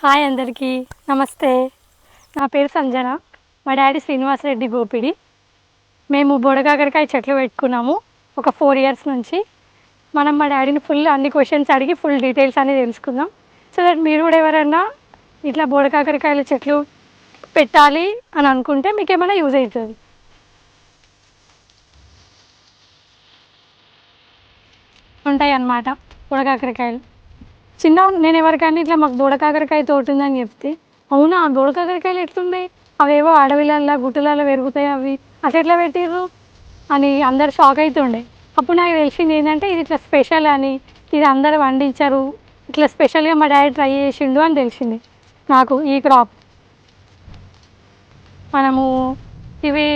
Hi అందరికీ. నమస్తే. నా పేరు సంజన. మా డాడీ శ్రీనివాసరెడ్డి గోపిడి. మేము బుడగాకరకాయ చెట్లు పెట్టుకున్నాము ఒక ఫోర్ ఇయర్స్ నుంచి. మనం మా డాడీని ఫుల్ అన్ని క్వశ్చన్స్ అడిగి ఫుల్ డీటెయిల్స్ అన్ని తెలుసుకుందాం. సో దట్ మీరు కూడా ఎవరైనా ఇట్లా బుడకాకరకాయల చెట్లు పెట్టాలి అని అనుకుంటే మీకు ఏమైనా యూజ్ అవుతుంది. ఉంటాయి అన్నమాట బుడగాకరకాయలు. చిన్న నేను ఎవరికైనా ఇట్లా మాకు దూడకాకరకాయ తోట ఉందని చెప్తే అవునా దూడకాకరకాయలు ఎట్లున్నాయి? అవేవో అడవిలల్లో గుట్టలలో పెరుగుతాయి అవి. అట్లా ఎట్లా పెట్టిర్రు? అని అందరు షాక్ అవుతుండే అప్పుడు నాకు తెలిసింది ఏంటంటే ఇది ఇట్లా స్పెషల్ అని ఇది అందరు వండించారు. ఇట్లా స్పెషల్గా మా డాడీ ట్రై చేసిండు అని తెలిసింది నాకు ఈ క్రాప్. మనము ఇవి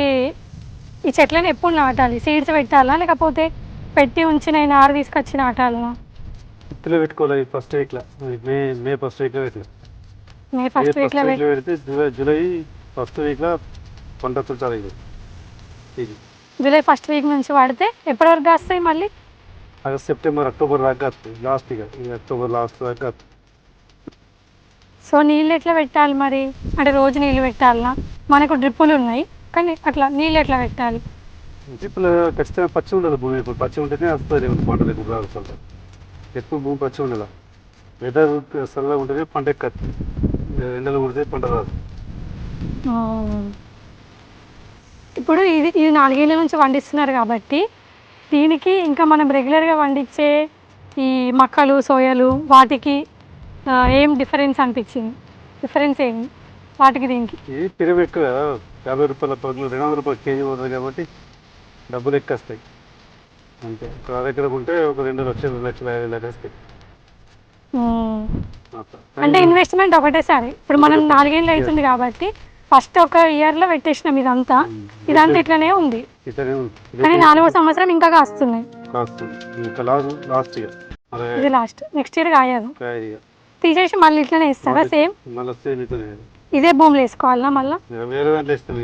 ఈ చెట్లను ఎప్పుడు నాటాలి? సీడ్స్ పెట్టాలా? లేకపోతే పెట్టి ఉంచిన నారు తీసుకొచ్చి నాటాలా? ఇత్తులో పెట్టుకోవాలి ఫస్ట్ వీక్లో మే మే ఫస్ట్ వీక్లో పెట్టిన. మే మే ఫస్ట్ వీక్లో పెడితే జూలై జూలై ఫస్ట్ వీక్లో పంట తుంచాలి ఇది ఇది. జూలై ఫస్ట్ వీక్ నుంచి వాడితే ఎప్పటి వరకు కాస్తాయి మళ్ళీ? ఆగస్ట్ సెప్టెంబర్ అక్టోబర్ దాకా లాస్ట్ ఇక అక్టోబర్ లాస్ట్ దాకా. సో నీళ్ళు ఎట్లా పెట్టాలి మరి? అంటే రోజు నీళ్ళు పెట్టాలనా? మనకు డ్రిప్పులు ఉన్నాయి కానీ అట్లా నీళ్ళు ఎట్లా పెట్టాలి? ఇప్పుడు ఖచ్చితంగా పచ్చి ఉండదు భూమి. ఇప్పుడు పచ్చి ఉంటేనే వస్తుంది. ఏమైనా పంట దగ్గర రాదు అసలు ఎక్కువ భూమి పచ్చి ఉండదు వెదర్ సరదా ఉంటేనే పంట ఎక్కదు ఎండలు కొడితే పంట రాదు. ఇప్పుడు ఇది ఇది నాలుగేళ్ళ నుంచి పండిస్తున్నారు కాబట్టి దీనికి ఇంకా మనం రెగ్యులర్గా పండించే ఈ మక్కలు సోయలు వాటికి ఏం డిఫరెన్స్ అనిపించింది? డిఫరెన్స్ ఏమి వాటికి దీనికి. ఇది పిరమి ఎక్కువ యాభై రూపాయల రెండు వందల రూపాయల కేజీ పోతుంది కాబట్టి డబ్బులు ఎక్కువ వస్తాయి. అంతే. ఒక దగ్గర ఉంటే ఒక రెండు లక్షలు లక్షల యాభై లక్షలు వస్తాయి ఉమ్. అట్లా. అంటే ఇన్వెస్ట్మెంట్ ఒకటేసారి ఇప్పుడు మనం నాలుగేళ్ళు అవుతుంది కాబట్టి ఫస్ట్ ఒక ఇయర్లో పెట్టేసినాం ఇదంతా. ఇదంతా ఇట్లనే ఉంది. కానీ నాలుగో సంవత్సరం ఇంకా కాస్తున్నాయి. లాస్ట్ ఇది లాస్ట్. నెక్స్ట్ ఇయర్ కాయదు. తీసేసి మళ్ళీ ఇట్లనే ఇస్తారా సేమ్? ఇదే భూములు వేసుకోవాలా మళ్ళీ? వేరే దాంట్లో ఇస్తాం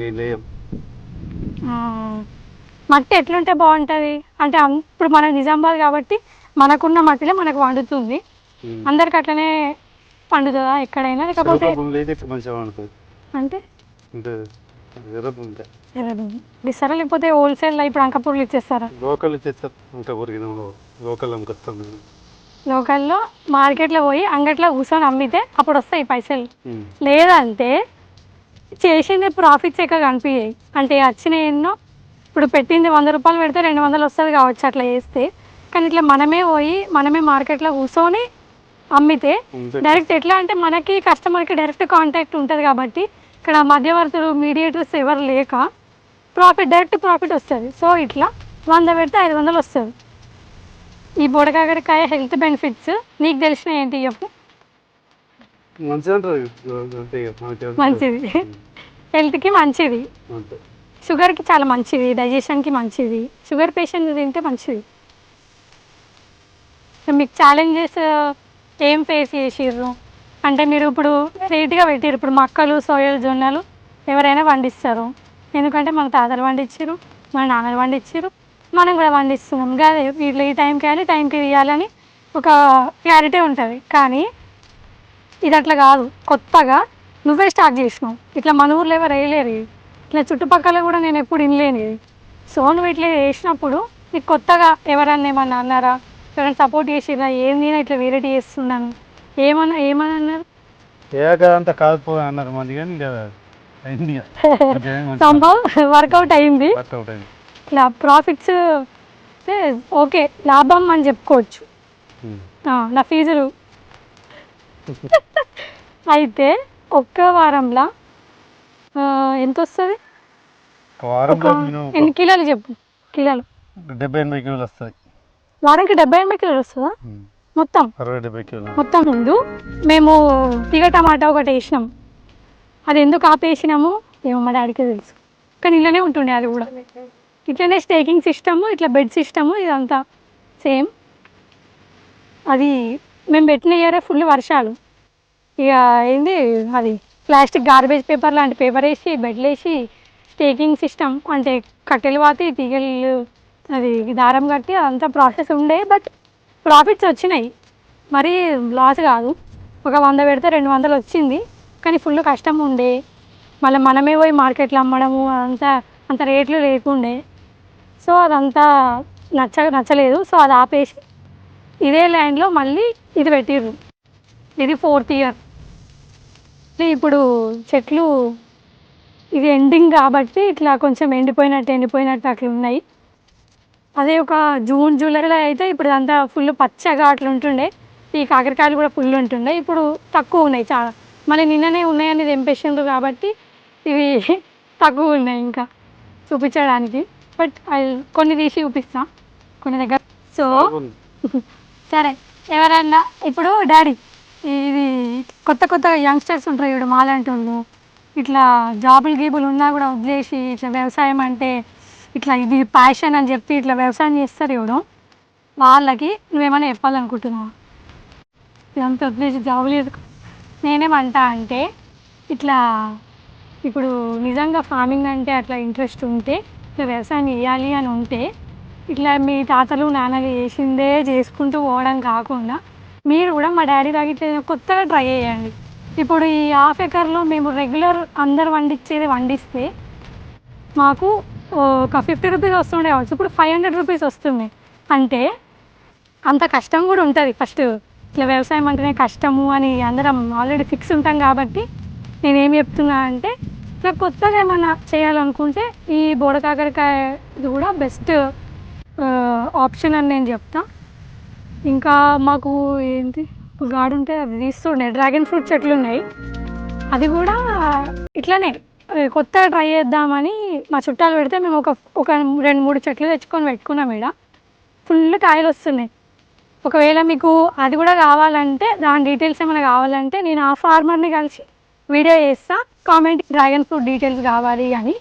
మట్టి ఎట్లుంటే బాగుంటుంది? అంటే ఇప్పుడు మన నిజామాబాద్ కాబట్టి మనకున్న మట్టిలో మనకు వండుతుంది అందరికి అట్లనే పండుతుందా ఎక్కడైనా? లేకపోతే అంటే? ఇస్తారా? లేకపోతే హోల్సేల్ ఇప్పుడు అంకపూర్లు ఇచ్చేస్తారా? లోకల్ లోకల్ లోకల్లో మార్కెట్లో పోయి అంగట్లో కూర్చొని అమ్మితే అప్పుడు వస్తాయి పైసలు. లేదంటే చేసింది ప్రాఫిట్స్ ఎక్కువ కనిపించాయి అంటే వచ్చిన ఎన్నో ఇప్పుడు పెట్టింది వంద రూపాయలు పెడితే రెండు వందలు వస్తుంది కావచ్చు అట్లా చేస్తే. కానీ ఇట్లా మనమే పోయి మనమే మార్కెట్లో కూర్చొని అమ్మితే. డైరెక్ట్ ఎట్లా అంటే మనకి కస్టమర్కి డైరెక్ట్ కాంటాక్ట్ ఉంటుంది కాబట్టి ఇక్కడ మధ్యవర్తులు మీడియేటర్స్ ఎవరు లేక ప్రాఫిట్ డైరెక్ట్ ప్రాఫిట్ వస్తుంది. సో ఇట్లా వంద పెడితే ఐదు వందలు వస్తుంది. ఈ బుడకాకరకాయ హెల్త్ బెనిఫిట్స్ నీకు తెలిసిన ఏంటి చెప్పు. మంచిది. హెల్త్కి మంచిది. షుగర్కి చాలా మంచిది డైజెషన్కి మంచిది. షుగర్ పేషెంట్ తింటే మంచిది. మీకు ఛాలెంజెస్ ఏం ఫేస్ చేసిర్రు? అంటే మీరు ఇప్పుడు రేట్గా పెట్టారు ఇప్పుడు మక్కలు సోయలు జొన్నలు ఎవరైనా పండిస్తారు. ఎందుకంటే మన తాతలు పండించారు మన నాన్నలు పండించారు మనం కూడా పండిస్తున్నాం. కాదే వీళ్ళు ఈ టైంకి వెళ్ళి టైంకి ఇవ్వాలని ఒక క్లారిటీ ఉంటుంది. కానీ ఇది అట్లా కాదు. కొత్తగా నువ్వే స్టార్ట్ చేసినావు. ఇట్లా మన ఊర్లో ఎవరు వేయలేరు. ఇట్లా చుట్టుపక్కల కూడా నేను ఎప్పుడు వినలేను ఇది సో నువ్వు ఇట్లా చేసినప్పుడు నీకు కొత్తగా ఎవరన్నా ఏమన్నా అన్నారా? ఎవరైనా సపోర్ట్ చేసిరా ఏంది నేను ఇట్లా వేరేటి చేస్తున్నాను? ఏమన్నా ఏమని అన్నారు? ఏ కాదు అన్నారు మంది కానీ ఇంకా అయింది ఇక. ఇంకేం మంచి సంభవ్ వర్కౌట్ అయింది. ఇట్లా ప్రాఫిట్స్ ఓకే లాభం అని చెప్పుకోవచ్చు. నా ఫీజులు. అయితే ఒక్క వారంలో ఎంత వస్తుంది ఎన్ని కిలోలు చెప్పు? కిలోలు. డెబ్బై ఎనభై కిలోలు వస్తాయి వారానికి డెబ్బై ఎనభై కిలోలు వస్తుందా. మొత్తం? అరవై డెబ్బై కిలోలు. మొత్తం ముందు మేము తీగ టమాటా ఒకటి వేసినాం. అది ఎందుకు ఆపేసినాము? ఏమో మా డాడీకి తెలుసు. కానీ ఇలానే ఉంటుండే అది కూడా. ఇట్లనే స్టేకింగ్ సిస్టము ఇట్లా బెడ్ సిస్టము ఇదంతా సేమ్. అది మేము పెట్టిన ఇయరే ఫుల్ వర్షాలు. ఇక ఏంది అది? ప్లాస్టిక్ గార్బేజ్ పేపర్ లాంటి పేపర్ వేసి బెడ్లు వేసి స్టేకింగ్ సిస్టమ్ అంటే కట్టెలు పాతి తీగలు అది దారం కట్టి అదంతా ప్రాసెస్ ఉండే బట్ ప్రాఫిట్స్ వచ్చినాయి. మరీ లాస్ కాదు. ఒక వంద పెడితే రెండు వందలు వచ్చింది. కానీ ఫుల్ కష్టం ఉండే. మళ్ళీ మనమే పోయి మార్కెట్లో అమ్మడము అంతా అంత రేట్లు లేకుండే. సో అదంతా నచ్చ నచ్చలేదు. సో అది ఆపేసి ఇదే ల్యాండ్లో మళ్ళీ ఇది పెట్టిర్రు. ఇది ఫోర్త్ ఇయర్ ఇప్పుడు చెట్లు ఇది ఎండింగ్ కాబట్టి ఇట్లా కొంచెం ఎండిపోయినట్టు ఎండిపోయినట్టు అట్లా ఉన్నాయి. అదే ఒక జూన్ జూలైలో అయితే ఇప్పుడు అంతా ఫుల్ పచ్చగా అట్లా ఉంటుండే. ఈ కాకరకాయలు కూడా ఫుల్ ఉంటుండే. ఇప్పుడు తక్కువ ఉన్నాయి చాలా. మళ్ళీ నిన్ననే ఉన్నాయని తెంపేసిండ్రు కాబట్టి ఇవి తక్కువ ఉన్నాయి ఇంకా చూపించడానికి. బట్ అవి కొన్ని తీసి చూపిస్తా. కొన్ని దగ్గర. సో సరే ఎవరన్నా ఇప్పుడు డాడీ. ఇది కొత్త కొత్త యంగ్స్టర్స్ ఉంటారు ఇప్పుడు మాలాంటి వాళ్ళు ఇట్లా జాబులు గీబులు ఉన్నా కూడా వదిలేసి ఇట్లా వ్యవసాయం అంటే ఇట్లా ఇది ప్యాషన్ అని చెప్పి ఇట్లా వ్యవసాయం చేస్తారు ఇవి వాళ్ళకి నువ్వేమైనా చెప్పాలనుకుంటున్నావు? ఇదంతా వదిలేసి జాబులు చేసుకో నేనేమంటా అంటే ఇట్లా ఇప్పుడు నిజంగా ఫార్మింగ్ అంటే అట్లా ఇంట్రెస్ట్ ఉంటే ఇట్లా వ్యవసాయం చేయాలి అని ఉంటే ఇట్లా మీ తాతలు నాన్నలు చేసిందే చేసుకుంటూ పోవడం కాకుండా మీరు కూడా మా డాడీ లాగా ఇట్లా కొత్తగా ట్రై చేయండి. ఇప్పుడు ఈ హాఫ్ ఎకర్లో మేము రెగ్యులర్ అందరు వండించేది వండిస్తే మాకు ఒక ఫిఫ్టీ రూపీస్ వస్తుండే కావచ్చు. ఇప్పుడు ఫైవ్ హండ్రెడ్ రూపీస్ వస్తుంది. అంటే అంత కష్టం కూడా ఉంటుంది ఫస్ట్. ఇట్లా వ్యవసాయం అంటేనే కష్టము అని అందరం ఆల్రెడీ ఫిక్స్ ఉంటాం కాబట్టి నేనేం చెప్తున్నా అంటే ఇట్లా కొత్తగా ఏమైనా చేయాలనుకుంటే ఈ బోడకాకరకాయ ఇది కూడా బెస్ట్ ఆప్షన్ అని నేను చెప్తాను ఇంకా మాకు ఏంటి? ఒక గాడు ఉంటే అది తీస్తుండే. డ్రాగన్ ఫ్రూట్ చెట్లు ఉన్నాయి అది కూడా ఇట్లానే కొత్త కొత్తగా ట్రై చేద్దామని మా చుట్టాలు పెడితే మేము ఒక ఒక రెండు మూడు చెట్లు తెచ్చుకొని పెట్టుకున్నాం ఇక్కడ ఫుల్ కాయలు వస్తున్నాయి. ఒకవేళ మీకు అది కూడా కావాలంటే దాని డీటెయిల్స్ ఏమైనా కావాలంటే నేను ఆ ఫార్మర్ని కలిసి వీడియో చేస్తా. కామెంట్ డ్రాగన్ ఫ్రూట్ డీటెయిల్స్ కావాలి అని.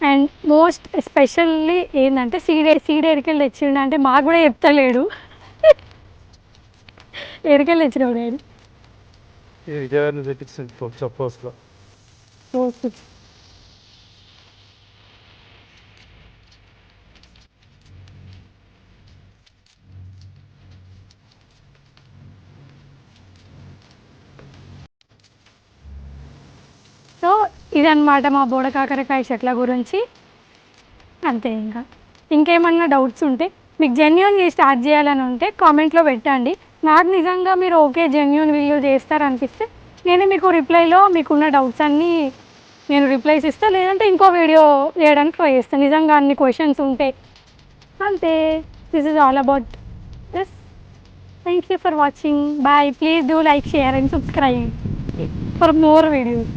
అండ్ మోస్ట్ ఎస్పెషల్లీ ఏంటంటే సీడే సీడ్ ఎరికెళ్ళి తెచ్చిండు అంటే మాకు కూడా చెప్తలేడు. ఎరికెళ్ళి తెచ్చినాడు డాడీ? విజయవాడ నుంచి తెప్పించింది చెప్పవస్లో సో ఇదన్నమాట మా బోడ కాకరకాయ చెట్ల గురించి. అంతే ఇంకా. ఇంకేమన్నా డౌట్స్ ఉంటే మీకు జెన్యున్గా స్టార్ట్ చేయాలని ఉంటే కామెంట్లో పెట్టండి. నాకు నిజంగా మీరు ఓకే జెన్యున్ వీడియో చేస్తారనిపిస్తే నేను మీకు రిప్లైలో మీకున్న డౌట్స్ అన్నీ నేను రిప్లైస్ ఇస్తాను లేదంటే ఇంకో వీడియో చేయడానికి ట్రై చేస్తాను నిజంగా అన్ని క్వశ్చన్స్ ఉంటే. అంతే. This is all about this thank you for watching bye please do like share and subscribe for more videos